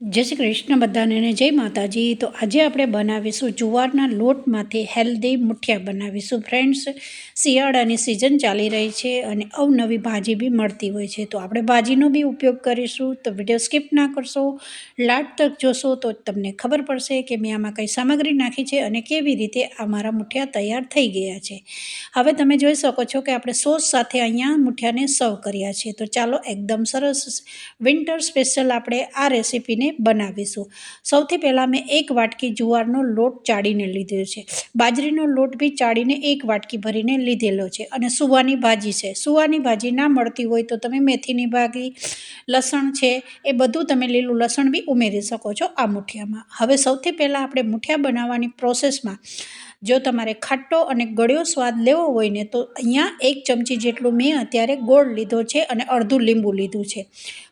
જય શ્રી કૃષ્ણ બધાને જય માતાજી. તો આજે આપણે બનાવીશું જુવારના લોટમાંથી હેલ્ધી મુઠિયા બનાવીશું. ફ્રેન્ડ્સ, શિયાળાની સિઝન ચાલી રહી છે અને અવનવી ભાજી બી મળતી હોય છે. તો આપણે ભાજીનો બી ઉપયોગ કરીશું. તો વીડિયો સ્કીપ ના કરશો. લાટ તક જોશો તો તમને ખબર પડશે કે મેં આમાં કઈ સામગ્રી નાખી છે અને કેવી રીતે આ મારા મુઠિયા તૈયાર થઈ ગયા છે. હવે તમે જોઈ શકો છો કે આપણે સોસ સાથે અહીંયા મુઠિયાને સર્વ કર્યા છે. તો ચાલો એકદમ સરસ વિન્ટર સ્પેશિયલ આપણે આ રેસીપીને બનાવીશું. સૌથી પહેલાં મેં એક વાટકી જુવારનો લોટ ચાળીને લીધો છે. બાજરીનો લોટ બી ચાળીને એક વાટકી ભરીને લીધેલો છે અને સુવાની ભાજી છે. સુવાની ભાજી ના મળતી હોય તો તમે મેથીની ભાગી લસણ છે, એ બધું તમે લીલું લસણ બી ઉમેરી શકો છો આ મુઠિયામાં. હવે સૌથી પહેલાં આપણે મુઠિયા બનાવવાની પ્રોસેસમાં જો તમારે ખાટો અને ગળ્યો સ્વાદ લેવો હોય ને, તો અહીંયા એક ચમચી જેટલું મેં અત્યારે ગોળ લીધો છે અને અડધું લીંબુ લીધું છે.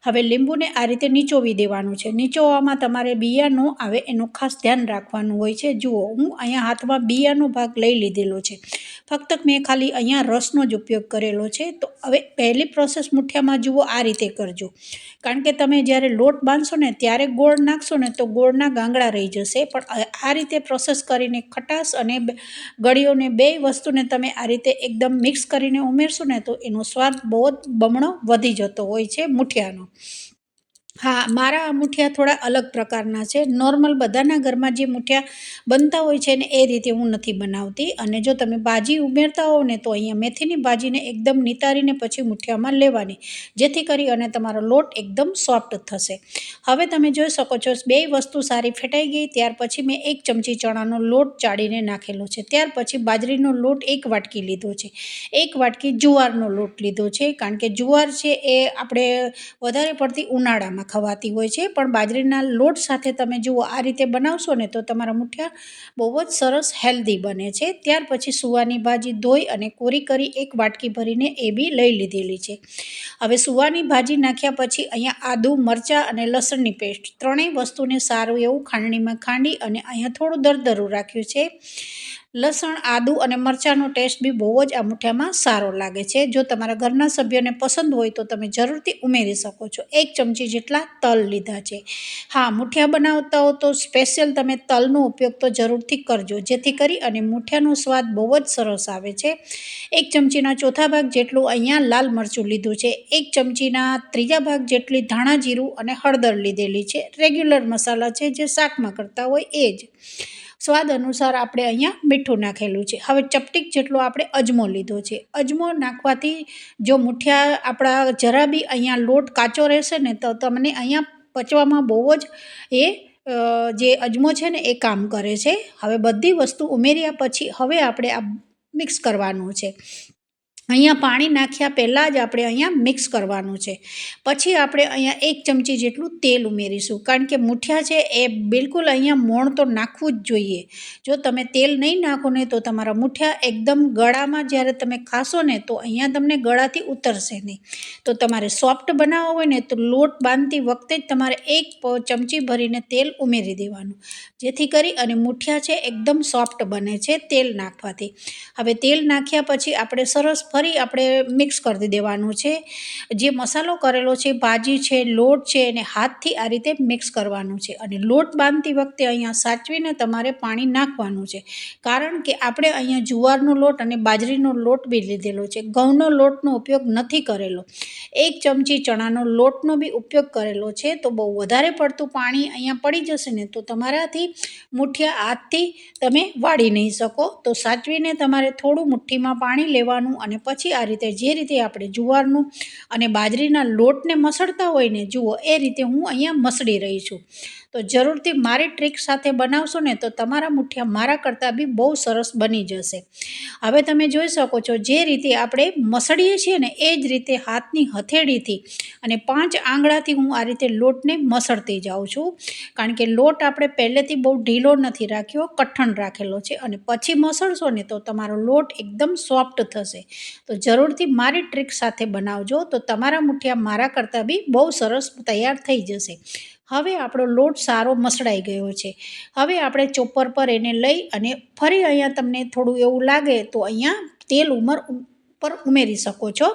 હવે લીંબુને આ રીતે નીચોવી દેવાનું છે. નીચોવામાં તમારે બિયા ન આવે એનું ખાસ ધ્યાન રાખવાનું હોય છે. જુઓ, હું અહીંયા હાથમાં બિયાનો ભાગ લઈ લીધેલો છે. ફક્ત મેં ખાલી અહીંયા રસનો જ ઉપયોગ કરેલો છે. તો હવે પહેલી પ્રોસેસ મુઠિયામાં જુઓ, આ રીતે કરજો. કારણ કે તમે જ્યારે લોટ બાંધશો ને, ત્યારે ગોળ નાખશો ને, તો ગોળના ગાંગડા રહી જશે. પણ આ રીતે પ્રોસેસ કરીને ખટાશ અને ગળીઓને બે વસ્તુને તમે આ રીતે એકદમ મિક્સ કરીને ઉમેરશો ને તો એનો સ્વાદ બહુ જ બમણો વધી જતો હોય છે, મુઠિયાનો. હા, મારા મુઠિયા થોડા અલગ પ્રકારના છે. નોર્મલ બધાના ઘરમાં જે મુઠિયા બનતા હોય છે ને, એ રીતે હું નથી બનાવતી. અને જો તમે ભાજી ઉમેરતા હોવ ને, તો અહીંયા મેથીની ભાજીને એકદમ નિતારીને પછી મુઠિયામાં લેવાની. જેથી કરી અને તમારો લોટ એકદમ સોફ્ટ થશે. હવે તમે જોઈ શકો છો, બે વસ્તુ સારી ફેટાઈ ગઈ. ત્યાર પછી મેં એક ચમચી ચણાનો લોટ ચાળીને નાખેલો છે. ત્યાર પછી બાજરીનો લોટ એક વાટકી લીધો છે. એક વાટકી જુવારનો લોટ લીધો છે. કારણ કે જુવાર છે એ આપણે વધારે પડતી ઉનાળામાં ખવાતી હોય છે. પણ બાજરીના લોટ સાથે તમે જુઓ, આ રીતે બનાવશો ને તો તમારા મુઠિયા બહુ જ સરસ હેલ્ધી બને છે. ત્યાર પછી સુવાની ભાજી ધોઈ અને કોરી કરી એક વાટકી ભરીને એ બી લઈ લીધેલી છે. હવે સુવાની ભાજી નાખ્યા પછી અહીંયા આદુ, મરચાં અને લસણની પેસ્ટ. ત્રણેય વસ્તુને સારું એવું ખાંડણીમાં ખાંડી અને અહીંયા થોડું દરદરું રાખ્યું છે. લસણ, આદુ અને મરચાંનો ટેસ્ટ બી બહુ જ આ મુઠિયામાં સારો લાગે છે. જો તમારા ઘરના સભ્યોને પસંદ હોય તો તમે જરૂરથી ઉમેરી શકો છો. એક ચમચી જેટલા તલ લીધા છે. હા, મુઠિયા બનાવતા હો તો સ્પેશિયલ તમે તલનો ઉપયોગ તો જરૂરથી કરજો. જેથી કરી અને મુઠિયાનો સ્વાદ બહુ જ સરસ આવે છે. એક ચમચીના ચોથા ભાગ જેટલું અહીંયા લાલ મરચું લીધું છે. એક ચમચીના ત્રીજા ભાગ જેટલી ધાણા જીરું અને હળદર લીધેલી છે. રેગ્યુલર મસાલા છે જે શાકમાં કરતા હોય એ જ. સ્વાદ અનુસાર આપણે અહીંયા મીઠું નાખેલું છે. હવે ચપટીક જેટલો આપણે અજમો લીધો છે. અજમો નાખવાથી જો મુઠિયા આપણા જરા બી અહીંયા લોટ કાચો રહેશે ને તો તમને અહીંયા પચવામાં બહુ જ એ જે અજમો છે ને એ કામ કરે છે. હવે બધી વસ્તુ ઉમેર્યા પછી હવે આપણે આ મિક્સ કરવાનું છે. અહીંયા પાણી નાખ્યા પહેલાં જ આપણે અહીંયા મિક્સ કરવાનું છે. પછી આપણે અહીંયા એક ચમચી જેટલું તેલ ઉમેરીશું. કારણ કે મૂઠિયા છે એ બિલકુલ અહીંયા મોણ તો નાખવું જ જોઈએ. જો તમે તેલ નહીં નાખો ને તો તમારા મૂઠિયા એકદમ ગળામાં જ્યારે તમે ખાશો ને તો અહીંયા તમને ગળાથી ઉતરશે નહીં. તો તમારે સોફ્ટ બનાવવો હોય ને તો લોટ બાંધતી વખતે જ તમારે એક ચમચી ભરીને તેલ ઉમેરી દેવાનું. જેથી કરી અને મૂઠિયા છે એકદમ સોફ્ટ બને છે તેલ નાખવાથી. હવે તેલ નાખ્યા પછી આપણે સરસ ફરી આપણે મિક્સ કરી દેવાનું છે. જે મસાલો કરેલો છે, ભાજી છે, લોટ છે, એને હાથથી આ રીતે મિક્સ કરવાનું છે અને લોટ બાંધતી વખતે અહીંયા સાચવીને તમારે પાણી નાખવાનું છે. કારણ કે આપણે અહીંયા જુવારનો લોટ અને બાજરીનો લોટ બી લીધેલો છે. ઘઉંનો લોટનો ઉપયોગ નથી કરેલો. એક ચમચી ચણાનો લોટનો બી ઉપયોગ કરેલો છે. તો બહુ વધારે પડતું પાણી અહીંયા પડી જશે ને તો તમારાથી મુઠિયા હાથથી તમે વાળી નહીં શકો. તો સાચવીને તમારે થોડું મુઠ્ઠીમાં પાણી લેવાનું અને પછી આ રીતે, જે રીતે આપણે જુવારનું અને બાજરીના લોટને મસળતા હોય ને, જુઓ, એ રીતે હું અહીંયા મસળી રહી છું. તો જરૂરથી મારી ટ્રીક સાથે બનાવશો ને, તો તમારા મુઠિયા મારા કરતાં બી બહુ સરસ બની જશે. હવે તમે જોઈ શકો છો, જે રીતે આપણે મસળીએ છીએ ને, એ જ રીતે હાથની હથેળીથી અને પાંચ આંગળાથી હું આ રીતે લોટને મસળતી જાઉં છું. કારણ કે લોટ આપણે પહેલેથી બહુ ઢીલો નથી રાખ્યો, કઠણ રાખેલો છે અને પછી મસળશો ને, તો તમારો લોટ એકદમ સોફ્ટ થશે. તો જરૂરથી મારી ટ્રીક સાથે બનાવજો. તો તમારા મુઠિયા મારા કરતાં બી બહુ સરસ તૈયાર થઈ જશે. હવે આપણો લોટ સારો મસળાઈ ગયો છે. હવે આપણે ચોપર પર એને લઈ અને ફરી અહીંયા તમને થોડું એવું લાગે તો અહીંયા તેલ ઉમર પર ઉમેરી શકો છો.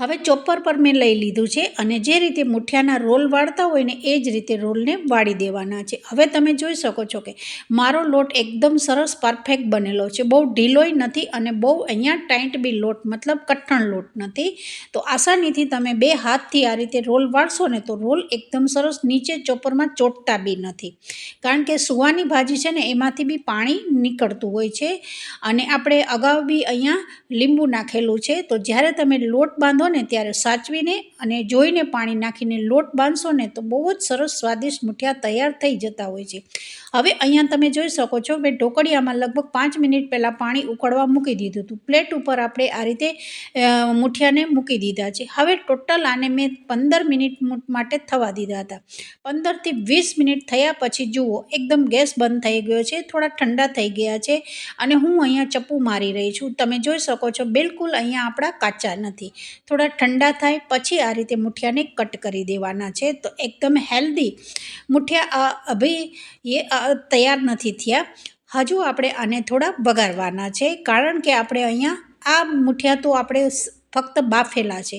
હવે ચોપર પર મેં લઈ લીધું છે અને જે રીતે મુઠિયાના રોલ વાળતા હોય ને એ જ રીતે રોલને વાળી દેવાના છે. હવે તમે જોઈ શકો છો કે મારો લોટ એકદમ સરસ પરફેક્ટ બનેલો છે. બહુ ઢીલોય નથી અને બહુ અહીંયા ટાઈટ બી લોટ, મતલબ કઠણ લોટ નથી. તો આસાનીથી તમે બે હાથથી આ રીતે રોલ વાળશો ને તો રોલ એકદમ સરસ નીચે ચોપરમાં ચોટતા બી નથી. કારણ કે સુવાની ભાજી છે ને એમાંથી બી પાણી નીકળતું હોય છે. અને આપણે અગાઉ બી અહીંયા લીંબુ નાખેલું છે. તો જ્યારે તમે લોટ બાંધો ને ત્યારે સાચવીને અને જોઈને પાણી નાખીને લોટ બાંધશો ને તો બહુ જ સરસ સ્વાદિષ્ટ મુઠિયા તૈયાર થઈ જતા હોય છે. હવે અહીંયા તમે જોઈ શકો છો મેં ઢોકળિયામાં લગભગ પાંચ મિનિટ પહેલાં પાણી ઉકળવા મૂકી દીધું હતું. પ્લેટ ઉપર આપણે આ રીતે મુઠિયાને મૂકી દીધા છે. હવે ટોટલ આને મેં પંદર મિનિટ માટે થવા દીધા હતા. પંદરથી વીસ મિનિટ થયા પછી જુઓ, એકદમ ગેસ બંધ થઈ ગયો છે, થોડા ઠંડા થઈ ગયા છે અને હું અહીંયા ચપ્પુ મારી રહી છું. તમે જોઈ શકો છો, બિલકુલ અહીંયા આપણા કાચા નથી. થોડા ઠંડા થાય, પછી આ રીતે મુઠિયાને કટ કરી દેવાના છે. તો એકદમ હેલ્ધી મુઠિયા અભી એ તૈયાર નથી થયા. હજુ આપણે આને થોડા બગાડવાના છે. કારણ કે આપણે અહીંયા આ મુઠિયા તો આપણે ફક્ત બાફેલા છે.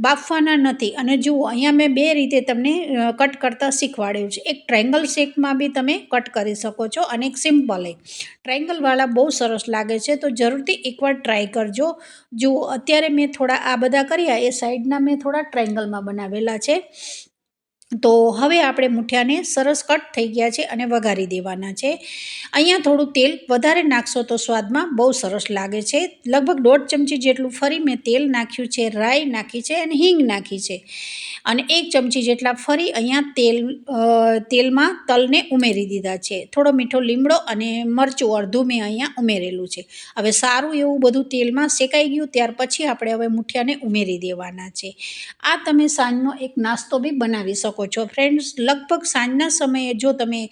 બાફવાના નથી. અને જુઓ, અહીંયા મેં બે રીતે તમને કટ કરતાં શીખવાડ્યું છે. એક ટ્રાયંગલ શેપમાં બી તમે કટ કરી શકો છો અને એક સિમ્પલ ટ્રેંગલવાળા બહુ સરસ લાગે છે, તો જરૂરથી એકવાર ટ્રાય કરજો. જુઓ, અત્યારે મેં થોડા આ બધા કર્યા, એ સાઈડના મેં થોડા ટ્રાયંગલમાં બનાવેલા છે. તો હવે આપણે મૂઠિયાને સરસ કટ થઈ ગયા છે અને વઘારી દેવાના છે. અહીંયા થોડું તેલ વધારે નાખશો તો સ્વાદમાં બહુ સરસ લાગે છે. લગભગ દોઢ ચમચી જેટલું ફરી મેં તેલ નાખ્યું છે, રાઈ નાખી છે અને હિંગ નાખી છે. અને એક ચમચી જેટલા ફરી અહીંયા તેલ તેલમાં તલને ઉમેરી દીધા છે. થોડો મીઠો લીમડો અને મરચું અડધું મેં અહીંયા ઉમેરેલું છે. હવે સારું એવું બધું તેલમાં શેકાઈ ગયું ત્યાર પછી આપણે હવે મૂઠિયાને ઉમેરી દેવાના છે. આ તમે સાંજનો એક નાસ્તો બી બનાવી શકો છો. ફ્રેન્ડ્સ લગભગ સાંજના સમયે જો તમે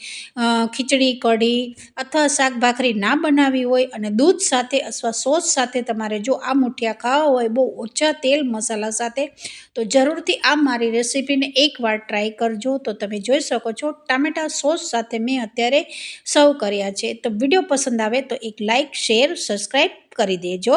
ખીચડી, કઢી અથવા શાક ભાખરી ના બનાવી હોય અને દૂધ સાથે અથવા સોસ સાથે તમારે જો આ મુઠિયા ખાવા હોય બહુ ઓછા તેલ મસાલા સાથે, તો જરૂરથી આ મારી રેસીપીને એકવાર ટ્રાય કરજો. તો તમે જોઈ શકો છો, ટામેટા સોસ સાથે મેં અત્યારે સર્વ કર્યા છે. તો વીડિયો પસંદ આવે તો એક લાઇક શેર, સબસ્ક્રાઈબ કરી દેજો.